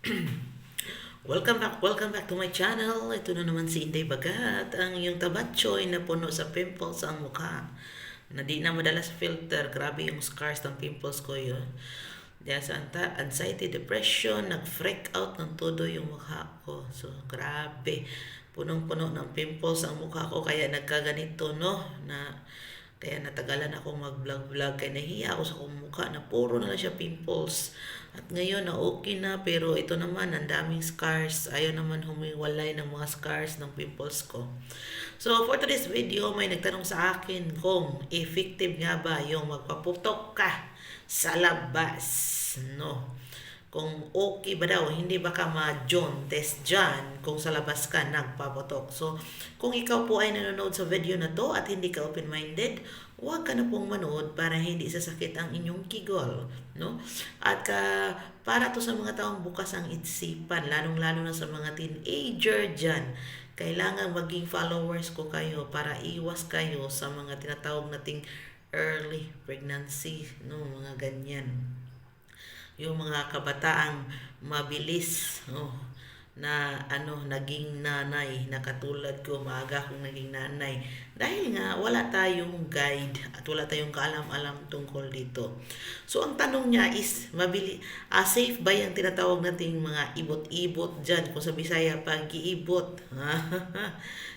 welcome back, welcome back to my channel. Ito na naman si Inday Bagat, ang iyong tabatchoy na puno sa pimples ang mukha. Na di na madala sa filter, grabe yung scars ng pimples ko yun. Dahil sa anxiety, depression, nag-freak out ng todo yung mukha ko. So, grabe. Punong-puno ng pimples ang mukha ko, kaya nagkaganito, no? Na, kaya natagalan ako mag-vlog-vlog, kaya nahiya ako sa kong mukha na puro na lang siya pimples. At ngayon na okay na, pero ito naman, ang daming scars. Ayaw naman humiwalay ng mga scars ng pimples ko. So, for today's video, may nagtanong sa akin kung effective nga ba yung magpaputok ka sa labas. No? Kung okay ba daw, hindi ba ka ma-John test dyan kung sa labas ka nagpaputok. So, kung ikaw po ay nanonood sa video na to at hindi ka open-minded, huwag ka na pong manood para hindi sasakit ang inyong kigol. No? At ka, para to sa mga taong bukas ang isipan, lalong-lalo na sa mga teenager dyan, kailangan maging followers ko kayo para iwas kayo sa mga tinatawag nating early pregnancy, no, mga ganyan yung mga kabataang mabilis oh, na ano naging nanay na katulad ko maaga akong naging nanay. Dahil nga wala tayong guide at wala tayong kaalam-alam tungkol dito. So ang tanong niya is mabili ah, safe ba yung tinatawag nating mga ibot-ibot dyan? Kung sa Bisaya pag giibot.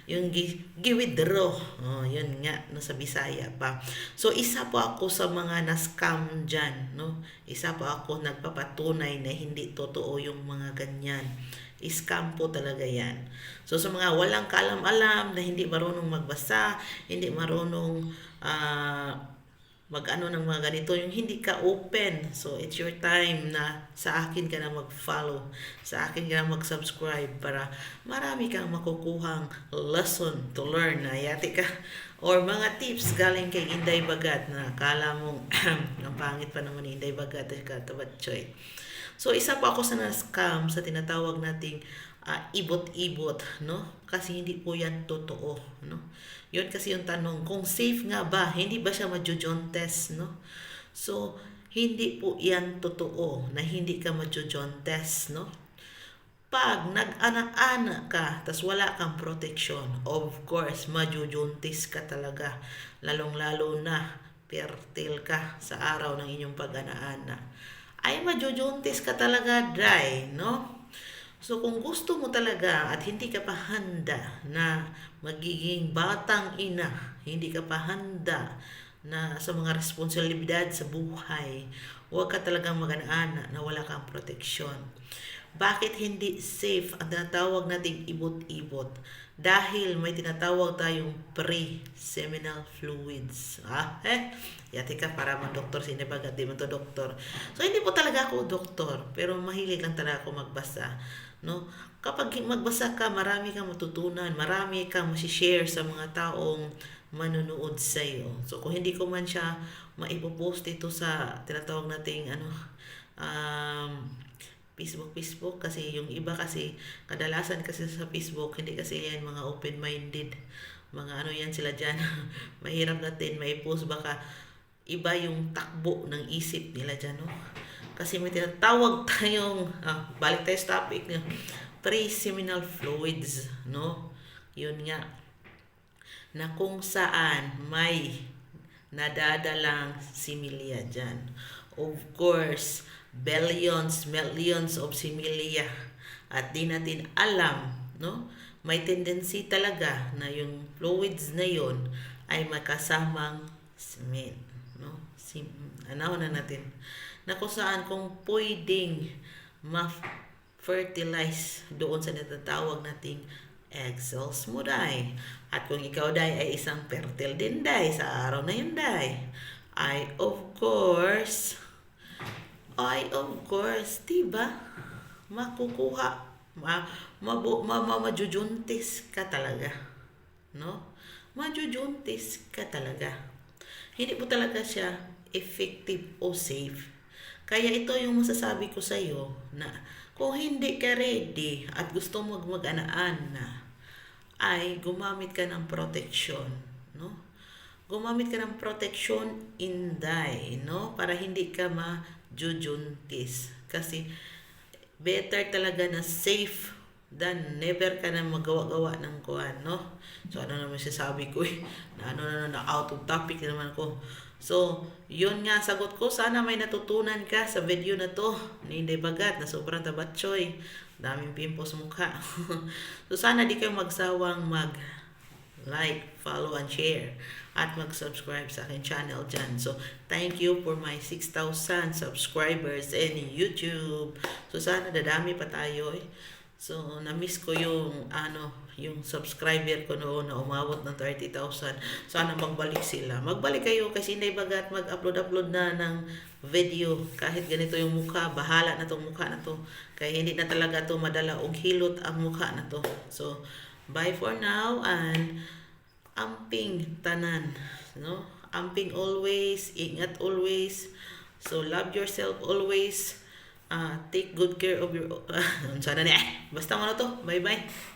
Yung gi, gi-withdraw. Oh, yun nga no, sa Bisaya pa. So isa po ako sa mga na-scam dyan no? Isa po ako nagpapatunay na hindi totoo yung mga ganyan scam po talaga yan. So sa mga walang kalam-alam na hindi marunong magbasa, hindi marunong uh, mag-ano ng mga ganito, yung hindi ka open. So it's your time na sa akin ka na mag-follow, sa akin ka na mag-subscribe para marami kang makukuhang lesson to learn na yati ka or mga tips galing kay Inday Bagat na kala mong ang pangit pa naman ni Inday Bagat at katabatchoy. So, isa pa ako sa na-scam sa tinatawag nating uh, ibot-ibot, no? Kasi hindi po yan totoo, no? Yun kasi yung tanong, kung safe nga ba, hindi ba siya majujon test, no? So, hindi po yan totoo na hindi ka majujon test, no? Pag nag-ana-ana ka, tas wala kang protection, of course, majujuntis ka talaga. Lalong-lalo na, fertile ka sa araw ng inyong pag-ana-ana ay majujuntis ka talaga dry, no? So kung gusto mo talaga at hindi ka pa handa na magiging batang ina, hindi ka pa handa na sa mga responsibilidad sa buhay, huwag ka talagang mag-ana na wala kang proteksyon. Bakit hindi safe ang tinatawag nating ibot-ibot? Dahil may tinatawag tayong pre-seminal fluids. Ah, eh, yati ka para man doktor sinibagat, di man to doktor. So, hindi po talaga ako doktor, pero mahilig lang talaga ako magbasa. No? Kapag magbasa ka, marami kang matutunan, marami kang share sa mga taong manunood sa iyo. So, kung hindi ko man siya maipopost ito sa tinatawag nating ano, um, Facebook, Facebook kasi yung iba kasi kadalasan kasi sa Facebook hindi kasi yan mga open-minded. Mga ano yan sila dyan mahirap natin may post baka iba yung takbo ng isip nila dyan no? Kasi may tinatawag tayong ah, balik tayo sa topic pre-seminal fluids no? Yun nga. Na kung saan may nadadalang similya dyan. Of course billions, millions of similia at di natin alam, no? May tendency talaga na yung fluids na yon ay makasamang cement, no? Sim, ano na natin na kung saan kung pwedeng ma-fertilize doon sa natatawag nating egg cells mo, day. At kung ikaw, day, ay isang fertile din, day, sa araw na yun, day, ay, of course, ay, of course, diba? Makukuha, ma, mabu, ma, ma, majujuntis ka talaga. No? Majujuntis ka talaga. Hindi po talaga siya effective o safe. Kaya ito yung masasabi ko sa iyo na kung hindi ka ready at gusto mo mag-anaan na, ay gumamit ka ng protection, no? Gumamit ka ng protection inday, no? Para hindi ka ma jujuntis. Kasi better talaga na safe than never ka na magawa-gawa ng kuan, no? So, ano naman sasabi ko eh, na ano na, na out of topic na naman ko. So, yun nga sagot ko. Sana may natutunan ka sa video na to ni Inday Bagat na sobrang tabatchoy. Daming pimples sa mukha. so, sana di kayo magsawang mag like, follow, and share. At mag-subscribe sa aking channel dyan. So, thank you for my 6,000 subscribers in YouTube. So, sana dadami pa tayo eh. So, na-miss ko yung, ano, yung subscriber ko noon na umabot ng 30,000. Sana magbalik sila. Magbalik kayo kasi hindi bagat mag-upload-upload na ng video. Kahit ganito yung mukha, bahala na tong mukha na to. Kaya hindi na talaga to madala og hilot ang mukha na to. So, bye for now and amping tanan. No? Amping always, ingat always. So, love yourself always. Ah, take good care of your... eh. Basta mo na to. Bye-bye.